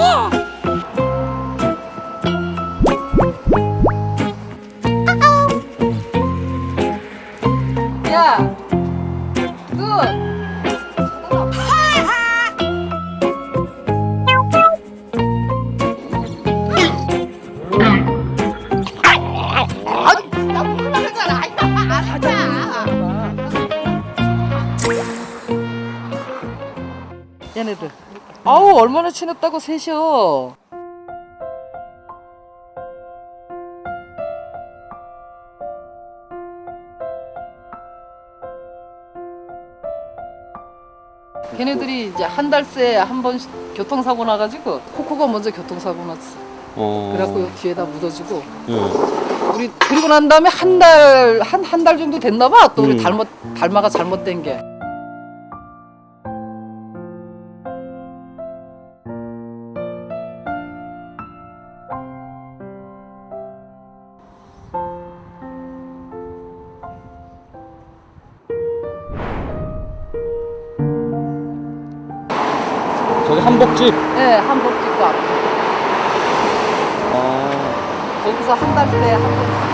어! 야, 그 나 몰라잖아. 얘네들 얼마나 친했다고 셋이요. 걔네들이 이제 한 달새 한 번 교통사고 나가지고 코코가 먼저 교통사고 났어. 어. 그래갖고 요 뒤에다 묻어주고 예. 우리 그리고 난 다음에 한 달 한 한 달 정도 됐나 봐. 또 우리 음. 잘못 달마가 잘못된 게. 저기 한복집. 네, 한복집도 앞에. 아. 거기서 한달새한 번.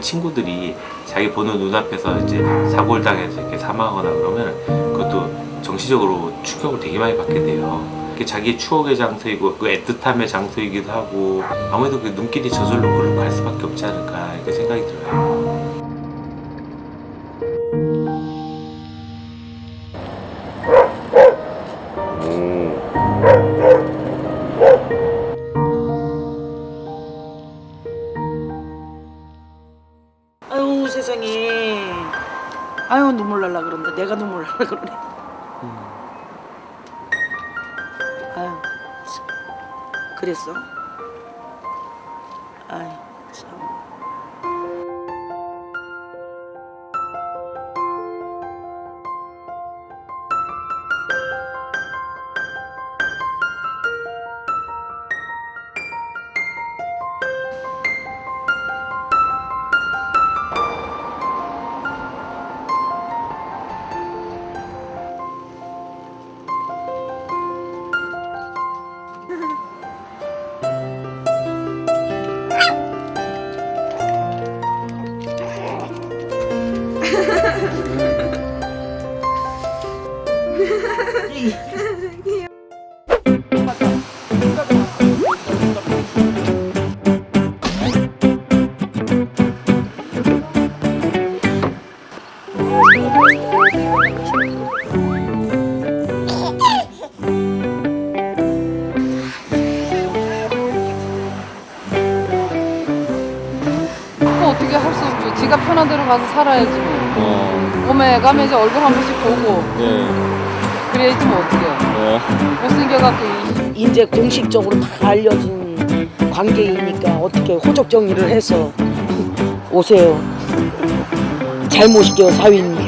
친구들이 자기 보는 눈앞에서 이제 사고를 당해서 이렇게 사망하거나 그러면 정신적으로 충격을 되게 많이 받게 돼요. 그게 자기 추억의 장소이고 그 애틋함의 장소이기도 하고 아무래도 그 눈길이 저절로 그걸 갈 수밖에 없지 않을까 이렇게 생각이 들어요. 아유 세상에 아유 눈물 날라 그런다 내가 눈물 날라 그러네 아유 참. 그랬어? 아유 참 뭐 어떻게 할 수 없죠. 지가 편한 대로 가서 살아야지 뭐. 어. 오메 가면 이제 얼굴 한 번씩 보고 예. 그래야지 뭐 어떻게. 예. 못생겨갖고 이 이제 공식적으로 다 알려진 관계이니까 어떻게 호적 정리를 해서 오세요 잘 모실게요 사위님